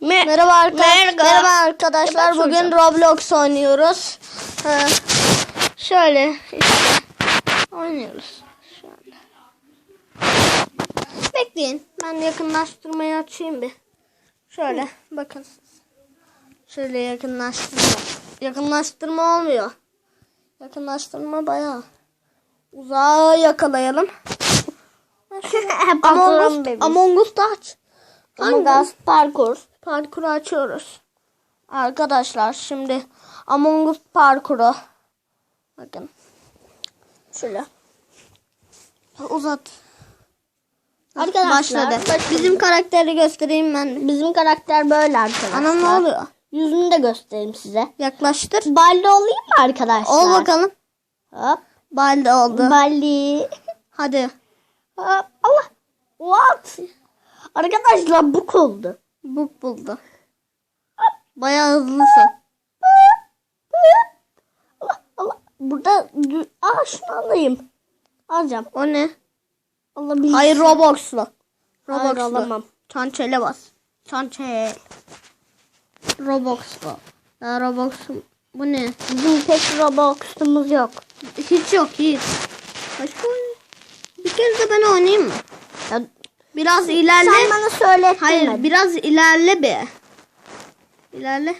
Me- Merhaba, arka- Merhaba. Merhaba arkadaşlar. Merhaba Bugün Roblox oynuyoruz. Ha, şöyle işte oynuyoruz şu anda. Bekleyin. Ben yakınlaştırmayı açayım bir. Şöyle bakın. Şöyle yakınlaştırma. Yakınlaştırma olmuyor. Yakınlaştırma bayağı. Uzağa yakalayalım. Among Us. Among Us da aç. Among? Us parkur. Parkuru açıyoruz. Arkadaşlar şimdi Among Us parkuru. Bakın. Şöyle. Uzat. Arkadaşlar, Başladı. bakın. Bizim karakteri göstereyim ben. Bizim karakter böyle arkadaşlar. Ana ne oluyor? Yüzünü de göstereyim size. Yaklaştır. Balli olayım mı arkadaşlar? Ol bakalım. Hop. Balde oldu. Balli. Hadi. Hop. Allah. What? Arkadaşlar bu oldu. Bu buldu. Bayağı hızlısın. Allah Allah. Burada Aa şunu alayım. Alacağım. O ne? Allah bilsin. Hayır Roblox'lu. Hayır, Roblox'lu. alamam. Çançele bas. Çançel. Roblox'lu. Ya Roblox'um. Bu ne? Bizim tek Roblox'umuz yok. Hiç yok hiç. Başka. Bir kere de ben oynayayım mı? Ya, Biraz ilerle. sen bana söylettin. Hayır biraz ilerle be. İlerle.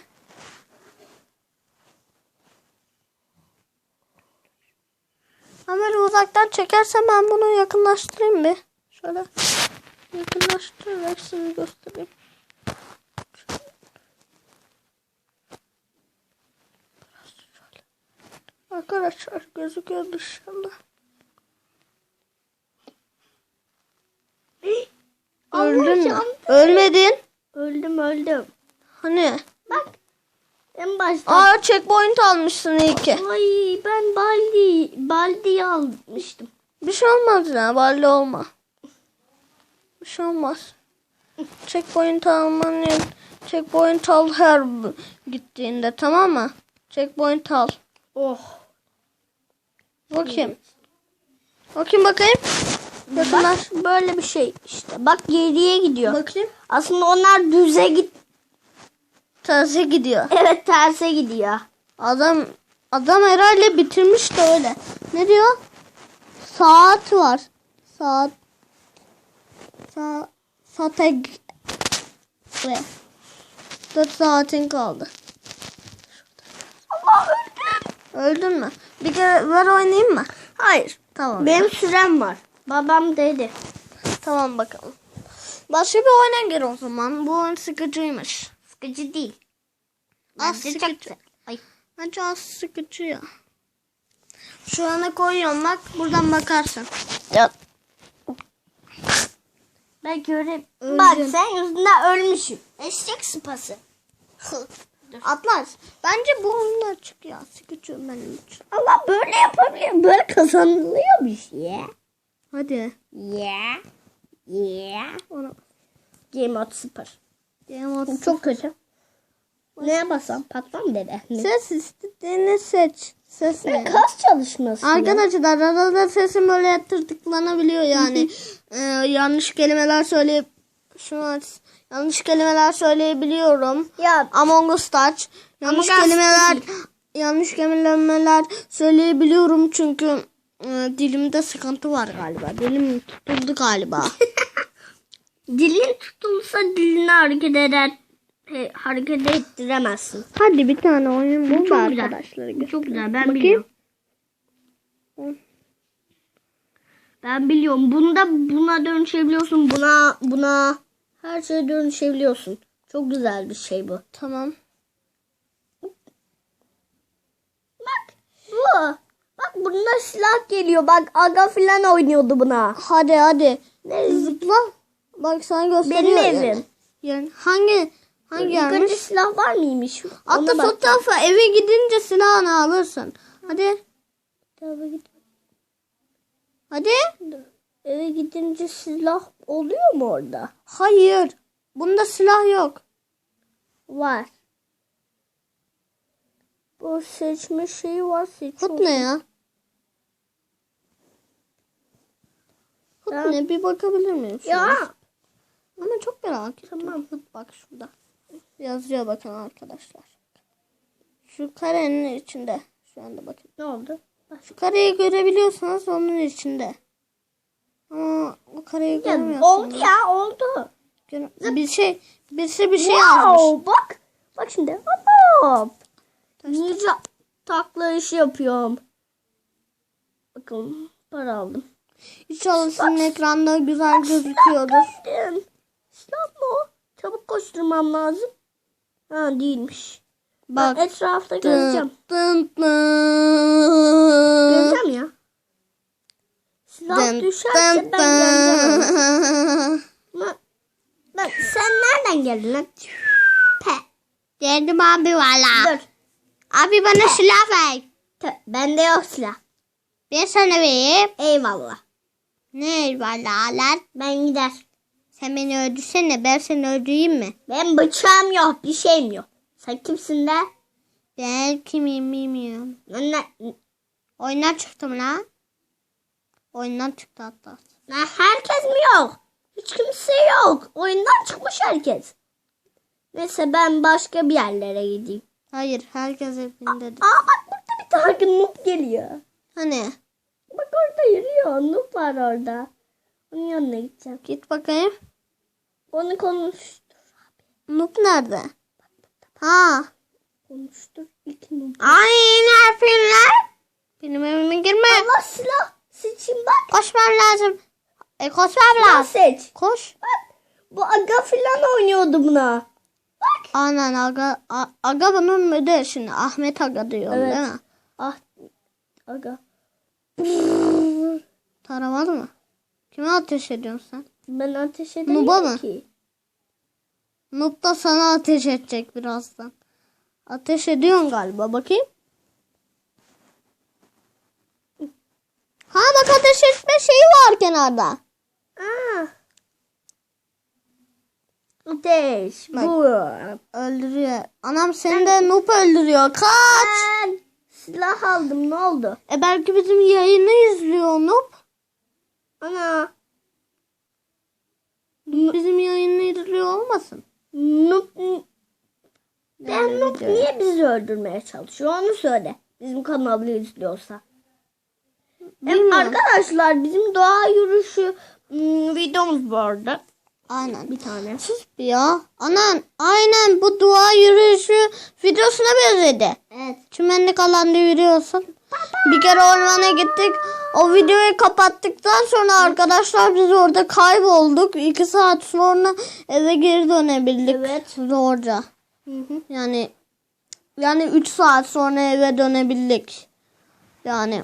Kamera uzaktan çekersem ben bunu yakınlaştırayım bir. Şöyle yakınlaştırarak size göstereyim. Arkadaşlar gözüküyor dışarıda. Öldün mü? Ölmedin. Öldüm öldüm. Hani? Bak. En başta. Aa checkpoint almışsın iyi ki. Ay ben baldi baldi almıştım. Bir şey olmaz ya. Balli olma. Bir şey olmaz. Checkpoint alman yok. Checkpoint al her gittiğinde tamam mı? Checkpoint al. Oh. Bakayım. Bakayım bakayım. Yakınlaş. Bak böyle bir şey işte. Bak geriye gidiyor. Bakayım. Aslında onlar düze git. Terse gidiyor. Evet terse gidiyor. Adam adam herhalde bitirmiş de öyle. Ne diyor? Saat var. Saat. Sa saate ve 4 saatin kaldı. Allah öldüm. Öldün mü? Bir kere ver oynayayım mı? Hayır. Tamam. Benim sürem var. Babam dedi. Tamam bakalım. Başka bir oyuna gir o zaman. Bu oyun sıkıcıymış. Sıkıcı değil. Çok sıkıcı. Ay. Bence az sıkıcı ya. Şu ana koyuyorum bak. Buradan bakarsın. Ya. Ben göre. Öldüm. Bak sen yüzünden ölmüşüm. Eşek sıpası. Atlar. Bence bu oyun açık ya. Sıkıcı benim için. Allah böyle yapabilir. Böyle kazanılıyormuş ya. Hadi. Ya. Ya. Ona. Game Mode 0. Game of Çok kötü. Neye basam? Patron dedi. Ne? Ses istediğini seç. Ses Ne kas çalışması. Arkadaşlar arada sesim böyle tırtıklanabiliyor yani. Ee, yanlış kelimeler söyleyip şunu aç. Yanlış kelimeler söyleyebiliyorum. Ya Among Us Touch. Yanlış Among kelimeler yanlış kelimeler söyleyebiliyorum çünkü dilimde sıkıntı var galiba. Dilim tutuldu galiba. dilin tutulsa dilini hareket eder. e, hareket ettiremezsin. Hadi bir tane oyun bul da arkadaşlara çok güzel. Ben Bakayım. biliyorum. Ben biliyorum. Bunda buna dönüşebiliyorsun. Buna buna her şeye dönüşebiliyorsun. Çok güzel bir şey bu. Tamam. Bak bu. Bak bunda silah geliyor. Bak aga filan oynuyordu buna. Hadi hadi. Ne? Zıpla. Bak sana gösteriyor. Benim yani. evim. Yani hangi hangi yermiş? silah var mıymış? Hatta tarafa eve gidince silahını alırsın. Hadi. Eve git- Hadi. Eve gidince silah oluyor mu orada? Hayır. Bunda silah yok. Var. Bu seçme şeyi var seçiyor. Hut ne ya? Hut Ya. ne? Bir bakabilir miyim? şuna? Ya. Ama çok merak ettim. Tamam. Bak şurada. Yazıyor bakın arkadaşlar. Şu karenin içinde. Şu anda bakın. Ne oldu? Şu kareyi görebiliyorsanız onun içinde. Ama o kareyi Ya, görmüyorsunuz. oldu ya oldu. Bir şey, birisi bir şey wow, yazmış. bak. Bak şimdi. Hop. Ninja takla işi yapıyorum. Bakın para aldım. İnşallah sizin ekranda güzel gözüküyordur. Mı o? Çabuk koşturmam lazım. Ha değilmiş. Bak. Ben etrafta göreceğim. Dın dın. Göreceğim ya. Silah Dın düşerse dın ben göreceğim. dın. Lan, lan sen nereden geldin lan? Pe. Geldim abi valla. Dur. Abi bana silah ver. Bende yok silah. Ben sana vereyim. Eyvallah. Ne valla lan? Ben gider. Sen beni öldürsene ben seni öldüreyim mi? Ben bıçağım yok, bir şeyim yok. Sen kimsin de? Ben kimim bilmiyorum. Lan, Oyundan çıktım lan. Oyundan çıktı hatta. lan herkes mi yok? Hiç kimse yok. Oyundan çıkmış herkes. Neyse ben başka bir yerlere gideyim. Hayır herkes evindedir. Aa bak burada bir tane noob geliyor. Hani? Bak orada yürüyor. Noob var orada. Onun yanına gideceğim. Git bakayım. Onu konuştur. Noob nerede? Ha. Konuştur. İlk noob. Ay ne yapıyorlar? Benim evime girme. Allah silah. Seçin bak. Koşmam lazım. E koşmam lazım. seç. Koş. Bak. Bu aga filan oynuyordu buna. Bak. Anan aga. A- aga bunun müdür şimdi. Ahmet aga diyor Evet. değil mi? Ah. Aga. Taramalı mı? Kime ateş ediyorsun sen? Ben ateş Nuba edemiyorum mı? ki. Noob da sana ateş edecek birazdan. Ateş ediyorsun galiba. Bakayım. Ha bak ateş etme şeyi var kenarda. Aa. Ateş. Bak. Bu. Öldürüyor. Anam seni de noob öldürüyor. Kaç. Ben silah aldım ne oldu? E belki bizim yayını izliyor noob. Ana. Bizim yayını izliyor olmasın? Noob, ben video. niye bizi öldürmeye çalışıyor onu söyle. Bizim kanalı izliyorsa. Hem Bilmiyorum. arkadaşlar bizim doğa yürüyüşü videomuz vardı. Aynen. Bir tane. Sus bir ya. Anan aynen bu dua yürüyüşü videosuna benzedi. Evet. Çimenlik alanda yürüyorsun. Bir kere ormana gittik. O videoyu kapattıktan sonra arkadaşlar biz orada kaybolduk. İki saat sonra eve geri dönebildik. Evet. Zorca. Hı hı. Yani yani 3 saat sonra eve dönebildik. Yani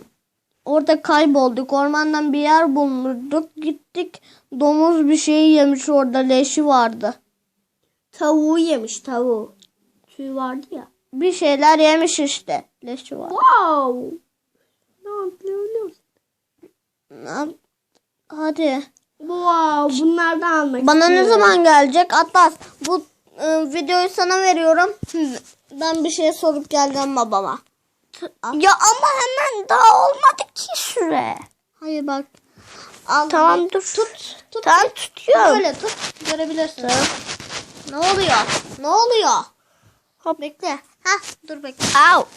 orada kaybolduk. Ormandan bir yer bulmuştuk. Gittik. Domuz bir şey yemiş orada leşi vardı. Tavuğu yemiş tavuğu. Tüy vardı ya. Bir şeyler yemiş işte. Leşi var. Wow. Ne yapıyor? Ne yap- Hadi. Wow. Bunlardan almak Bana ne istiyorum. zaman gelecek? Atlas bu e, videoyu sana veriyorum. Ben bir şey sorup geleceğim babama. Ya ama hemen daha olmadı ki süre. Hayır bak. Al. Tamam dur. Tut. Tut. Tamam tutuyorum. Böyle tut. Görebilirsin. Ne oluyor? Ne oluyor? Hop bekle. Hah dur bekle. Au.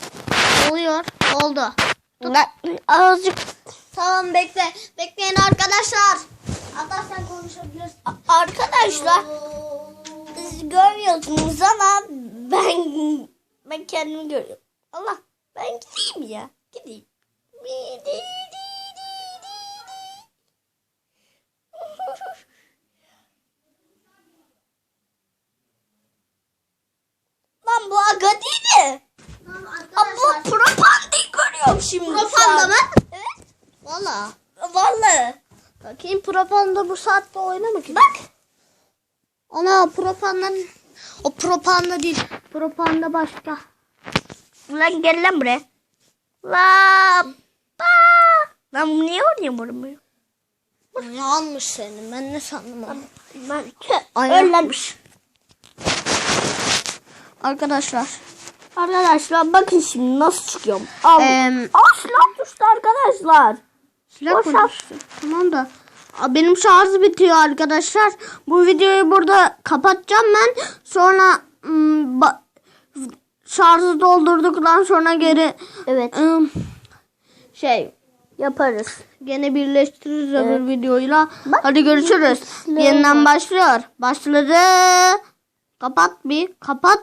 Ne oluyor? Oldu. Lan, Azıcık. Tamam bekle. Bekleyin arkadaşlar. Atlas sen konuşabilirsin. Arkadaşlar siz görmüyorsunuz ama ben ben kendimi görüyorum. Allah ben gideyim ya. Gideyim. Lan bu aga değil mi? Ama propandayı görüyorum şimdi. Propanda mı? Evet. Valla. Vallahi. Bakayım propanda bu saatte oynamak için. Bak. Ana propanda o propanda değil. Propanda başka. Lan gel lan buraya. La pa. Lan bu niye oraya vuramıyor? Ne almış senin? Ben ne sandım onu? Ben Ay, öllenmiş. Arkadaşlar. Arkadaşlar bakın şimdi nasıl çıkıyorum. Al. Em, Aa silah düştü arkadaşlar. silah mı düştü? Tamam da. Benim şarjı bitiyor arkadaşlar. Bu videoyu burada kapatacağım ben. Sonra ım, ba- şarjı doldurduktan sonra geri Evet. ım, şey Yaparız. gene birleştiririz öbür videoyla. Bak. Hadi görüşürüz. Yeniden başlıyor. Başladı. Kapat bir. Kapat.